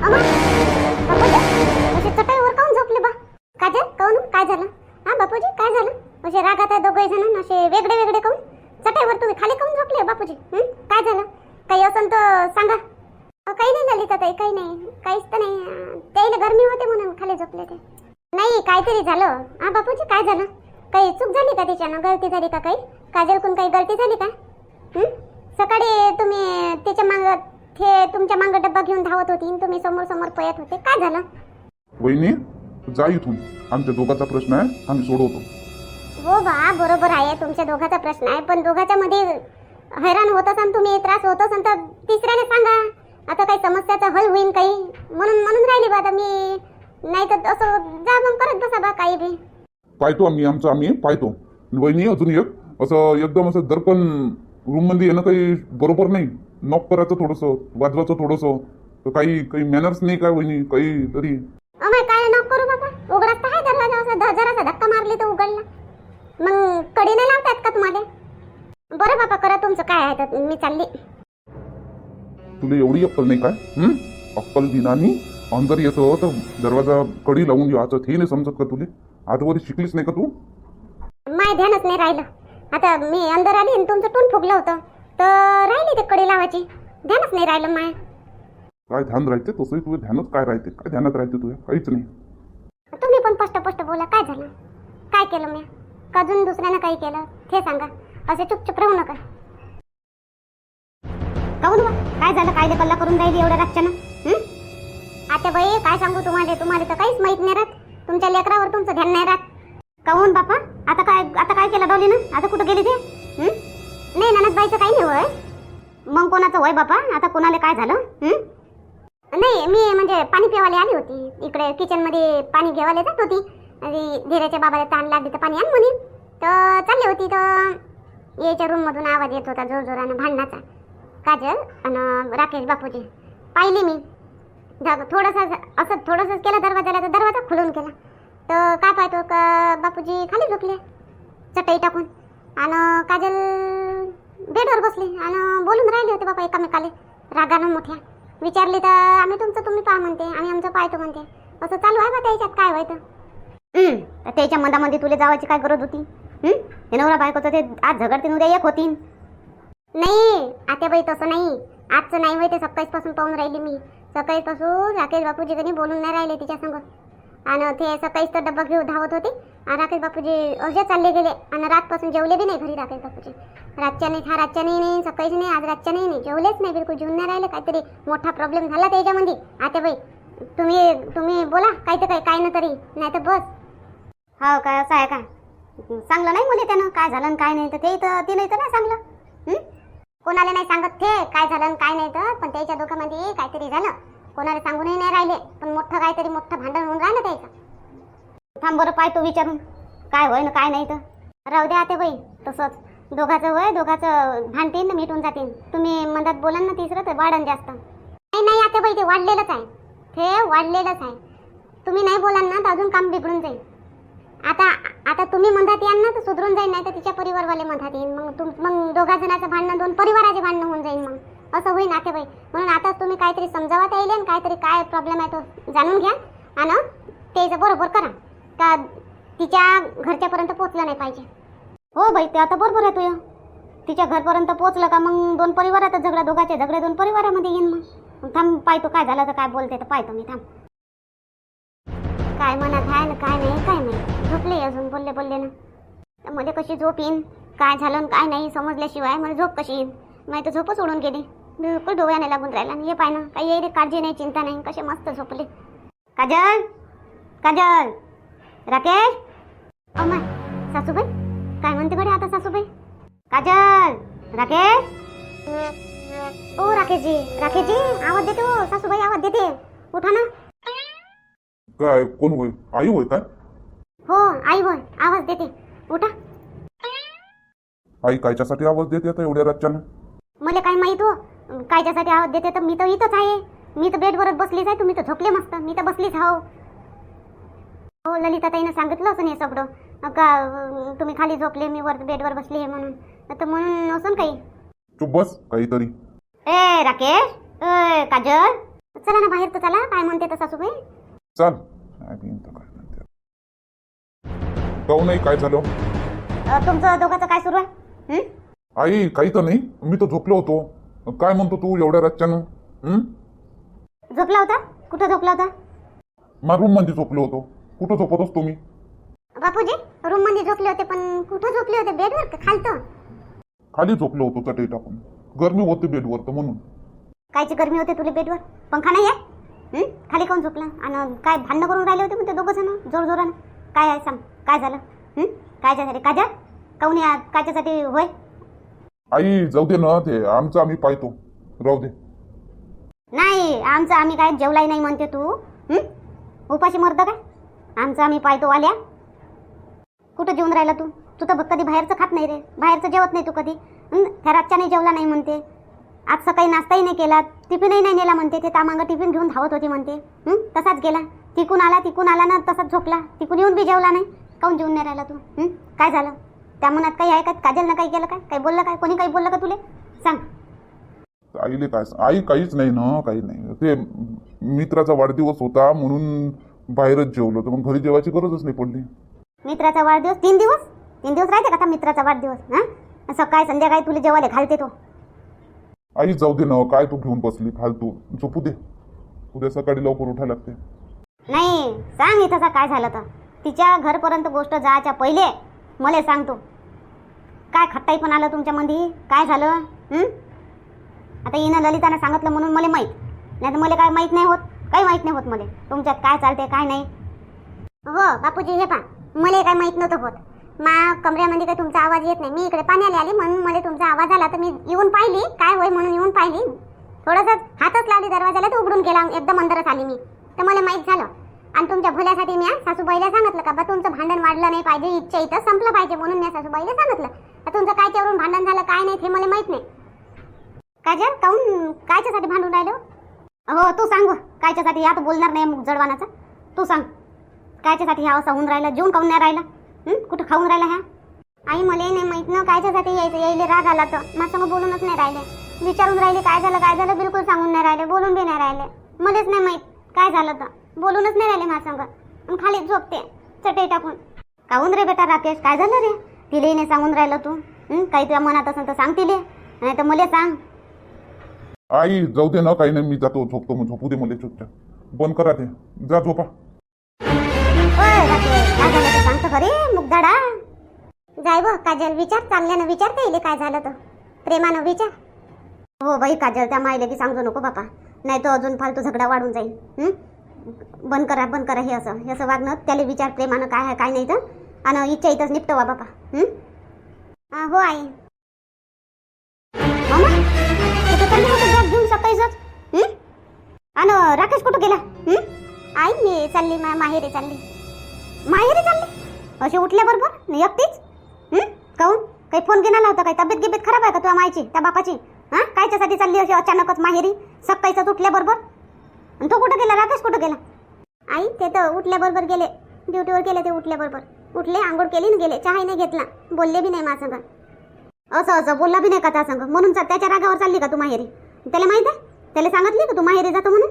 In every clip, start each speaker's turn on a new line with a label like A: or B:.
A: अमा बापूजी असे चटाईवर काऊन झोपले बा? काजल काऊन? काय झालं? हा बापूजी काय झालं? असे रागात आहे दोघे जण असे वेगळे वेगळे काऊन? चटाईवर तुम्ही खाली काऊन झोपले बापूजी? काय झालं? काही असं तर सांगा. काही नाही झाली ताई काही नाही. काहीच तर नाही. अं, त्याला गरमी होते म्हणून खाली झोपले ते. नाही काहीतरी झालं. हा बापूजी काय झालं? काही चूक झाली का तिच्यानं? गलती झाली का काही? काजलकून काही गलती झाली का? सकाळी तुम्ही तिच्या माग ते तुमच्या माग डब्बा घेऊन धावत होती आणि तुम्ही समोर समोर पळत होते. काय झालं?
B: वहिनी जा इथून. आमच्या दोघाचा प्रश्न आहे आम्ही सोडवतो.
A: हो बा बरोबर आहे. तुमच्या दोघाचा प्रश्न आहे. पण दोघाच्या मध्ये हैराण होत असाल तुम्ही त्रास होत असाल तर तिसऱ्याने सांगा. आता काही समस्याचा हल होईल काही. म्हणून म्हणून राहिली बा आता मी. नाही तर असं जा मग करत बसा बा काही बी.
B: पाहतो आम्ही आमचं आम्ही पाहतो. वहिनी अजून एक असं एकदम असं दर्पण रूममध्ये येणं काही बरोबर नाही. नॉक करायचं थोडंसं वाजवायचं थोडंसं. तर काही काही मॅनर्स नाही काय वहिनी? काही तरी.
A: अमाय काय नको करू बाबा? उघडाच तर आहे दरवाजा असा. ध- जरासा धक्का मारली तर उघडला. मग कडी नाही लावतात का तुम्हाला? बरं बाबा करा तुमचं. काय आहे तर मी चालली.
B: तुला एवढी अक्कल नाही काय? हं? अक्कल दिनानी अंदर येतो तर दरवाजा कडी लावून याचं ते नाही समजत का तुले? आजवरी शिकलीच नाही का तू?
A: माय ध्यानच नाही राहिलं. आता मी अंदर आली आणि तुमचं टोन फुगलं होतं. तर राहिली ते कडी लावायची. ध्यानच नाही राहिलं माय.
B: काय ध्यान राहते? तसंही तुझं ध्यानच काय राहते? काय ध्यानात राहते तुझ्या काहीच नाही.
A: तुम्ही पण स्पष्ट स्पष्ट बोला. काय झालं? काय केलं मी? अजून दुसऱ्यानं काही केलं? ते सांगा. असे चुपचुप राहू नका. काहून बा काय झालं? काय कल्ला करून राहिली एवढ्या रातच्यानं? आता बाई काय सांगू तुम्हाला? तुम्हाला तर काहीच माहीत नाही राहत. तुमच्या लेकरावर तुमचं ध्यान नाही राहत. काहून बापा? आता काय आता काय केलं डॉलीनं आता कुठं गेली ते? नाही ननदबाईचं काही नाही होय. मग कोणाचं होय बापा? आता कोणाला काय झालं? नाही मी म्हणजे पाणी पिवायला आली होती. इकडे किचनमध्ये पाणी घेवायला जात होती. आणि धीरेच्या बाबाला ताण लागली तर पाणी आण म्हणे. तर चालली होती तर याच्या रूममधून आवाज येत होता जोर जोरानं भांडणाचा. काजल आणि राकेश बापूजी. पाहिले मी. थोडंसं असं थोडंसं केलं दरवाजाला तर दरवाजा खुलून केला तर काय पाहतो का बापूजी खाली झोपले. चटई टाकून. आणि काजल बेडवर बसले. आणि बोलून राहिले होते बाबा एकामेकाले. रागानं मोठ्या. विचारले तर आम्ही तुमचं तुम्ही पहा म्हणते. आम्ही आमचं पाहतो म्हणते. असं चालू आहे बा त्याच्यात काय व्हायचं? तर त्याच्या मधामध्ये तुला जावायची काय गरज होती? हे नवरा बायकोचं ते आज झगडते उद्या एक होतीन. नाही आता बाई तसं नाही. आजचं नाही होय ते पाहून राहिली मी. सकाळीपासून राकेश बापूजी कधी बोलून नाही राहिले तिच्या संग. आणि ते सकाळीच तर डब्बा घेऊन धावत होते. आणि राकेश बापूजी असे चालले गेले. आणि रातपासून जेवले बी नाही घरी राकेश बापूजी. रातच्या नाही हा रातच्या नाही नाही सकाळीच नाही आज रातच्या नाही नाही जेवलेच नाही बिलकुल जेवून नाही राहिले. काहीतरी मोठा प्रॉब्लेम झाला त्याच्यामध्ये. आता बाई तुम्ही तुम्ही बोला काही तर काही काय ना तरी. नाही तर बस. हो काय असं आहे का? सांगलं नाही मुली त्यानं काय झालं काय नाही तर ते तर ते नाही तर नाही सांगलं. कोणाला नाही सांगत ते काय झालं काय नाही तर पण त्याच्या डोक्यामध्ये काहीतरी झालं. कोणाला सांगूनही नाही राहिले. पण मोठं काहीतरी मोठं भांडण होऊन थांब बरं पाय तो विचारून. काय होय ना काय नाही तर. राहू द्या आते बाई तसंच. दोघाचं होय दोघाचं भांडतीन ना मिटून जातील तुम्ही मधात बोला ना तिसरं तर वाढन जास्त. नाही नाही आते बाई ते वाढलेलंच आहे. ते वाढलेलंच आहे. तुम्ही नाही बोलाल ना तर अजून काम बिघडून जाईल. आता आता तुम्ही मधात याल ना तर सुधरून जाईल नाही तर तिच्या परिवारवाले मधात येईल. मग तुम मग दोघा जणाचं भांडणं दोन परिवाराचे भांडणं होऊन जाईल मग. असं होईल नातेबाई म्हणून आता तुम्ही काहीतरी समजावत येईल आणि काहीतरी काय प्रॉब्लेम आहे तो जाणून घ्या. आणि त्याचं बरोबर करा. का तिच्या घरच्यापर्यंत पोचलं नाही पाहिजे. हो बाई ते आता बरोबर आहे तुझं तिच्या घरपर्यंत पोचलं का मग दोन परिवारात झगडा दोघाचे झगडे दोन परिवारामध्ये येईन मग. थांब पाहतो काय झालं तर काय बोलते तर पाहतो मी थांब. काय मनात आहे ना काय नाही काय नाही. झोपले अजून बोलले बोलले ना. तर मध्ये कशी झोप येईन काय झालं काय नाही समजल्याशिवाय मला झोप कशी येईन? नाही तर झोपच उडून गेली. बिलकुल डोळ्याने लागून राहिला आणि हे पाय ना काही काळजी नाही चिंता नाही. कसे मस्त झोपले. काजल काजल. राकेश? अमाय सासूबाई? काय म्हणते कडे आता सासूबाई? काजल! राकेश? ओ राकेशजी राकेशजी आवाज देते. हो सासूबाई आवाज देते. उठा ना.
B: काय कोण होय? आई होय काय?
A: हो आई होय. आवाज देते. उठा.
B: आई कायच्यासाठी आवाज देते आता एवढ्या रातच्यानं?
A: मला काय माहीत हो. कायच्यासाठी आवाज देते तर मी तर इथंच आहे. मी तर बेडवरच बसलीच आहे. तुम्ही तर झोपले मस्त. मी तर बसलीच हो हो ललिता ताईनं सांगितलं असं हे सगळं. का तुम्ही खाली झोपले मी वर बेडवर बसली म्हणून. तर म्हणून असं काही?
B: तू बस काहीतरी.
A: ए राकेश! ए काजल! चला ना बाहेर तर चला काय म्हणते तर सासूबाई?
B: चाल. काय नाही काय झालं?
A: अ, तुमचं दोघांचं काय सुरू आहे? हं?
B: आई काही तर नाही. मी तर झोपलो होतो. काय म्हणतो तू एवढ्या रातच्यानं हं?
A: झोपला होता? कुठं झोपला होता?
B: मा रूममध्ये झोपलो होतो. कुठं झोपत असतो मी?
A: बापूजी रूममध्ये झोपले होते पण कुठं झोपले होते? बेडवर का? खालतं?
B: खाली झोपलो होतो चटई टाकून गरमी होते बेडवर तर म्हणून.
A: कायची गरमी होते तुला बेडवर पंखा नाही आहे हं? खाली कोण झोपला? आणि काय भांडणं करून राहिले होते म्हणते दोघं जण जोर जोरानं. काय आहे सांग? काय झालं? हं? कायच्यासाठी काजा काऊन या कायच्यासाठी होय?
B: आई जाऊ दे ना ते. आमचं आम्ही पाहतो. राहू दे.
A: नाही आमचं आम्ही काय जेवलाही नाही म्हणते तू. हं? उपाशी मरतं काय? आमचं आम्ही पाहतो आल्या. कुठं जेवून राहिला तू? तू तर कधी बाहेरचं खात नाही रे. बाहेरचं जेवत नाही तू कधी. त्या रातच्या नाही जेवला नाही म्हणते. आज सकाळी नाश्ताही नाही केला. टिफिनही नाही नेला म्हणते. ते तामांग टिफिन घेऊन धावत होती म्हणते. तसाच गेला. तिकून आला तिकून आला ना तसाच झोपला. तिकून येऊन बी जेवला नाही. काऊन जेवून नाही राहिला तू? काय झालं? त्या मनात काही आहे का? काजलनं काही केलं काय? काही बोललं काय? कोणी काही बोललं का तुले? सांग.
B: आईले काय? आई काहीच नाही ना काही नाही. ते मित्राचा वाढदिवस होता म्हणून बाहेरच जेवलो तर मग घरी जेवायची गरजच नाही पडली.
A: मित्राचा वाढदिवस? तीन दिवस? तीन दिवस राहते का आता मित्राचा वाढदिवस? हा? सकाळी संध्याकाळी तुला जेवायला घालते तो.
B: आई जाऊ दे ना काय तू घेऊन बसली फालतू. झोपू दे. उद्या सकाळी लवकर उठायला लागते.
A: नाही सांग इथं काय झालं तर. तिच्या घरपर्यंत गोष्ट जायच्या पहिले मला सांग तू. काय खट्टाई पण आलं तुमच्या मध्ये काय झालं? हं? आता हिनं ललितानं सांगितलं म्हणून मला माहीत. नाही तर मला काय माहीत नाही होत. काही माहीत नाही होत मला. तुमच्यात काय चालते काय नाही. हो बापूजी हे पा मला काय माहीत नव्हतं होत. मा कमऱ्यामध्ये काही तुमचा आवाज येत नाही. मी इकडे पाण्याला आली म्हणून मला तुमचा आवाज आला तर मी येऊन पाहिली. काय होय म्हणून येऊन पाहिली? थोडंसं हातच लावली दरवाजाला तर उघडून गेला. एकदम अंदरच आली मी. तर मला माहीत झालं. आणि तुमच्या भल्यासाठी मी सासूबाईला सांगितलं का बा तुमचं भांडण वाढलं नाही पाहिजे इच्छा इथं संपलं पाहिजे म्हणून मी सासूबाईला सांगितलं. तर तुमचं काय भांडण झालं काय नाही हे मला माहीत नाही. काजल काऊन कायच्यासाठी भांडून राहिलो? हो तू सांग कायच्यासाठी आता बोलणार नाही मग जडवानाचा. तू सांग. कायच्यासाठी ह्या असं होऊन राहिला? जेवण खाऊन नाही राहिला? कुठं खाऊन राहिला ह्या? आई मला नाही माहीत ना कायच्यासाठी यायचं? यायले राग आला तर. माझ्या बोलूनच नाही राहिले. विचारून राहिले काय झालं काय झालं? बिलकुल सांगून नाही राहिले. बोलून बी नाही राहिले. मलाच नाही माहीत काय झालं तर. बोलूनच नाही राहिले माझ्या संग. खाली झोपते. चटई टाकून. काहून रे बेटा राकेश? काय झालं रे? तिले नाही सांगून राहिलं तू. काही तुझ्या मनात असेल तर सांग तिले. नाही तर मला सांग.
B: आई जाऊ दे ना काही नाही मी जातो झोपतो मग झोपू दे मला चुपचाप बंद करा ते. जा झोपा.
A: सांगतो मुगधाडा जाय बघ काजल विचार. चांगल्यानं विचारता येईल काय झालं तर. प्रेमानं विचार. हो बाई काजल त्या मायले की सांगू नको बापा. नाही तो अजून फालतू झगडा वाढून जाईल बंद करा बंद करा हे असं. हे असं वागणं त्याला विचार प्रेमानं काय आहे काय नाही तर. आणि इच्छा इथंच निपटवा बापा. हो? आई. घेऊन आणि राकेश कुठं गेला? आई मी चालली मा माहेरी चालली. माहेरी चालली? असे उठल्याबरोबर एकटीच? हं? काहून? काही फोन घेणार होता काही तब्येत गिबेत खराब आहे का तुझ्या मायची त्या बापाची? हा? कायच्यासाठी चालली अशी अचानकच माहेरी? सकाळीच उठल्याबरोबर आणि तो कुठं गेला? राकेश कुठं गेला? आई ते तर उठल्याबरोबर गेले. ड्युटीवर गेले ते उठल्याबरोबर उठले आंघोळ केली आणि गेले. चहाही नाही घेतला. बोलले बी नाही माझं असं असं बोलला बी नाही का त्या संग म्हणून चा- त्याच्या रागावर चालली का तू माहेरी? त्याला माहीत आहे? त्याला सांगितली का तू माहेरी जातो म्हणून?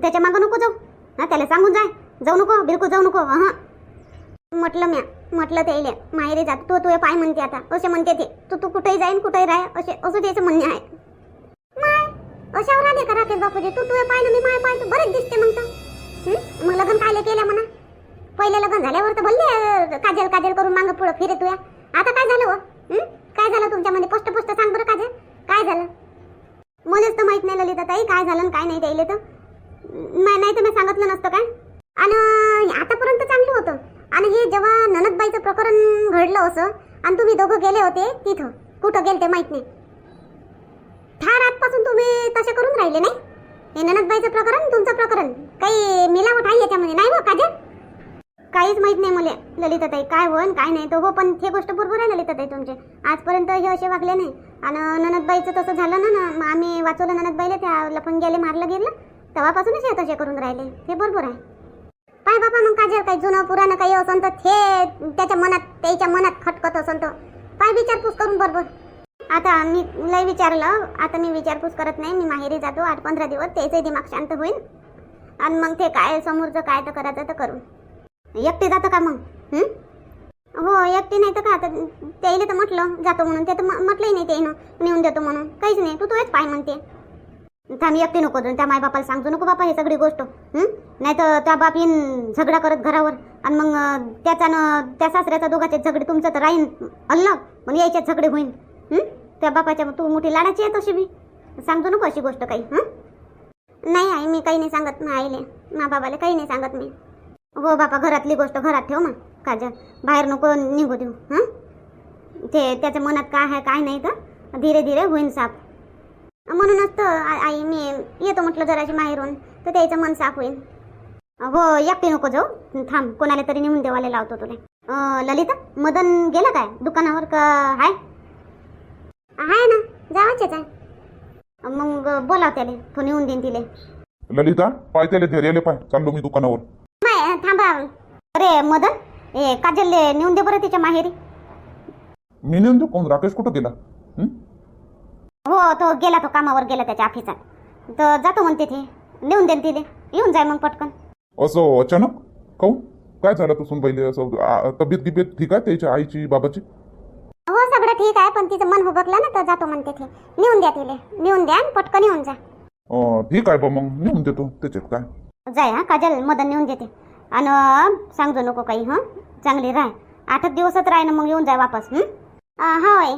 A: त्याच्या मागं नको जाऊ. हा त्याला सांगून जाय. जाऊ नको बिलकुल जाऊ नको. हा म्हटलं म्या म्हटलं त्याला माहेरी जात. तू तू पाय म्हणते आता. असे म्हणते ते. तू तू कुठेही जाईन कुठेही राह. असे असं त्याचं म्हणणे आहे. माय अशावर आले का राकेश बापूजी? तू तुझे पाय ना मी माय पाय तू बरेच दिसते मग तर. हं? मग लग्न कायले केलं म्हणा? पहिले लग्न झाल्यावर तर बोलले अं, काजल काजल करून मागं पुढं फिरे तुया आता काय झालं हो हं? काय झालं तुमच्यामध्ये? पोस्ट पोस्ट सांग बरं काजल. काय झालं? मलाच तर माहीत नाही ललिता ताई काय झालं काय नाही द्यायला तर. नाही तर मी सांगितलं नसतं काय? आणि आतापर्यंत चांगलं होतं. आणि हे जेव्हा ननदबाईचं प्रकरण घडलं असं आणि तुम्ही दोघं गेले होते तिथं कुठं गेले ते माहीत नाही. ठार आजपासून तुम्ही तसे करून राहिले नाही? हे ननदबाईचं प्रकरण तुमचं प्रकरण काही मिलावट आहे याच्यामध्ये नाही हो काजल? काहीच माहीत नाही मला ललिताताई. काय होन काय नाही तो हो पण हे गोष्ट बरोबर आहे ललिताताई तुमचे. आजपर्यंत हे असे वागले नाही. आणि ननदबाईचं तसं झालं ना ना आम्ही वाचवलं ननदबाईला त्या लपून गेले मारलं गेलं. तेव्हापासूनच हे तसे करून राहिले. हे बरोबर आहे. पाय बाबा मग काजल काही जुनं पुराणं काही असं तर ते त्याच्या मनात त्याच्या मनात खटकत असन तर. पाय विचारपूस करून बरोबर. आता मी लय विचारलं आता मी विचारपूस करत नाही मी माहेरी जातो आठ पंधरा दिवस त्याचंही दिमाग शांत होईल. आणि मग ते काय समोरचं काय तर करायचं तर करू. एकटी जातं का मग? हो? एकटी नाही तर का आता? त्याईले तर म्हटलं जातो म्हणून. ते तर म्हटलंही नाही ते नेऊन देतो म्हणून. काहीच नाही. तू तोच पाय म्हणते. थांब एकटी नको त्या मायबापाला सांगतो नको बापा हे सगळी गोष्ट. नाही तर त्या बाप येईन झगडा करत घरावर. आणि मग त्याचा त्याच्यानं त्या सासऱ्याचा दोघाचे झगडे तुमचं तर राहीन. अल्ल मग यायच्यात झगडे होईन. त्या बापाच्या तू मोठी लाडाची आहे तशी बी. सांगतो नको अशी गोष्ट काही. नाही आई मी काही नाही सांगत. मग आईले. मा बाबाला काही नाही सांगत मी. हो बापा घरातली गोष्ट घरात ठेव मग. काजल बाहेर नको निघू देऊ हां? ते त्याच्या मनात काय आहे काय नाही तर धीरे धीरे होईन साफ म्हणूनच तर आई मी येतो म्हटलं जराशी माहेरून तर त्याचं मन साफ होईल हो एकटी नको जाऊ. थांब कोणाला तरी नेऊन देवाला लावतो तुला. ललिता मदन गेला काय? दुकानावर का हाय? आहे ना जावाचेच आहे. मग बोलाव त्याला तो नेऊन देईन तिले.
B: ललिता पाय त्याला धैर्याला पाय. चाललो मी दुकानावर.
A: थांबा. अरे मदन ए काजलले नेऊन दे बरं तिच्या माहेरी.
B: मी नेऊन देऊ? कोण? राकेश कुठं गेला? हं?
A: हो तो गेला तो कामावर गेला त्याच्या ऑफिसात तर जातो म्हणते ते नेऊन देईन तिले. येऊन जाय मग पटकन.
B: असं अचानक? काऊन? काय झालं तू सुनबाईले असं आ- तब्येत गिब्येत ठीक आहे त्याच्या आईची बाबाची?
A: हो सगळं ठीक आहे पण तिचं मन हुबकलं ना तर जातो म्हणते ते नेऊन द्या तिले. नेऊन द्या आणि पटकन येऊन जा.
B: अं, ठीक आहे बा मग. नेऊन देतो. त्याच्यात काय?
A: जाय हा काजल मदन नेऊन देते. आणि सांगतो नको काही हं? चांगली राह. आठ दिवसच राह ना मग येऊन जाय वापस हा होय.